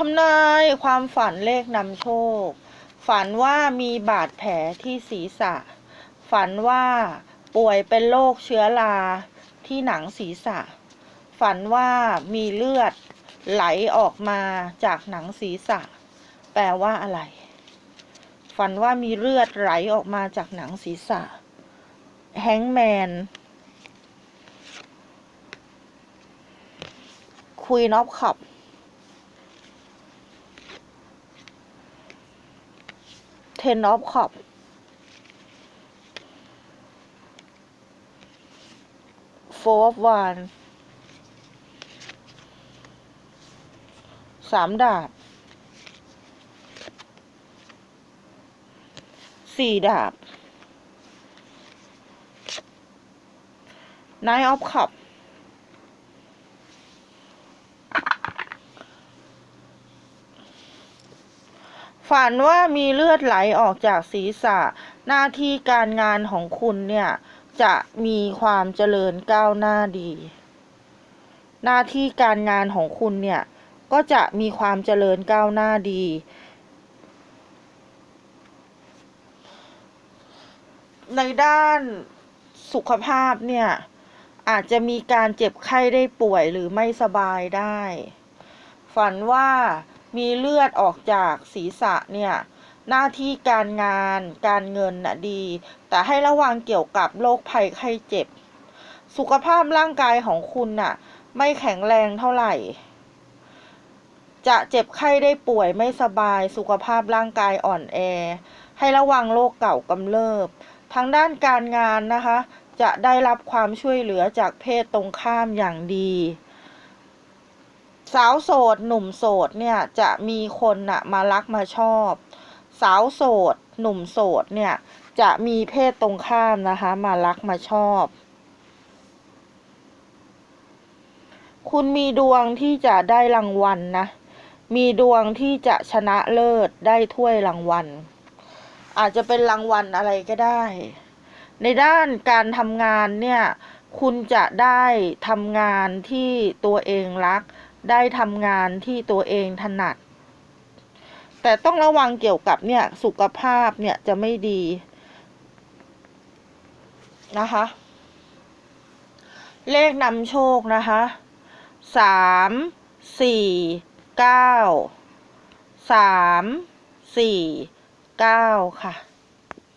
ทำนายความฝันเลขนำโชค ฝันว่ามีบาดแผลที่ศีรษะ ฝันว่าป่วยเป็นโรคเชื้อราที่หนังศีรษะ ฝันว่ามีเลือดไหลออกมาจากหนังศีรษะ แปลว่าอะไร ฝันว่ามีเลือดไหลออกมาจากหนังศีรษะ แฮงแมนคุยนอบขับ เทนออฟขอบโฟร์วานสามดาบสี่ดาบ n นออฟขับ ฝันว่ามีเลือดไหลออกจากศีรษะ หน้าที่การงานของคุณเนี่ย จะมีความเจริญก้าวหน้าดี หน้าที่การงานของคุณเนี่ย ก็จะมีความเจริญก้าวหน้าดี ในด้านสุขภาพเนี่ย อาจจะมีการเจ็บไข้ได้ป่วยหรือไม่สบายได้ ฝันว่า มีเลือดออกจากศีรษะเนี่ยหน้าที่การงานการเงินน่ะดี แต่ให้ระวังเกี่ยวกับโรคภัยไข้เจ็บ สุขภาพร่างกายของคุณน่ะ ไม่แข็งแรงเท่าไหร่ จะเจ็บไข้ได้ป่วยไม่สบาย สุขภาพร่างกายอ่อนแอ ให้ระวังโรคเก่ากำเริบทางด้านการงานนะคะ จะได้รับความช่วยเหลือจากเพศตรงข้ามอย่างดี สาวโสดหนุ่มโสดเนี่ยจะมีคนน่ะมารักมาชอบ สาวโสดหนุ่มโสดเนี่ยจะมีเพศตรงข้ามนะคะ มารักมาชอบ คุณมีดวงที่จะได้รางวัลนะ มีดวงที่จะชนะเลิศได้ถ้วยรางวัล อาจจะเป็นรางวัลอะไรก็ได้ ในด้านการทำงานเนี่ย คุณจะได้ทำงานที่ตัวเองรัก ได้ทำงานที่ตัวเองถนัด แต่ต้องระวังเกี่ยวกับเนี่ยสุขภาพเนี่ยจะไม่ดีนะคะ เลขนำโชคนะคะสามสี่เก้าสามสี่เก้าค่ะ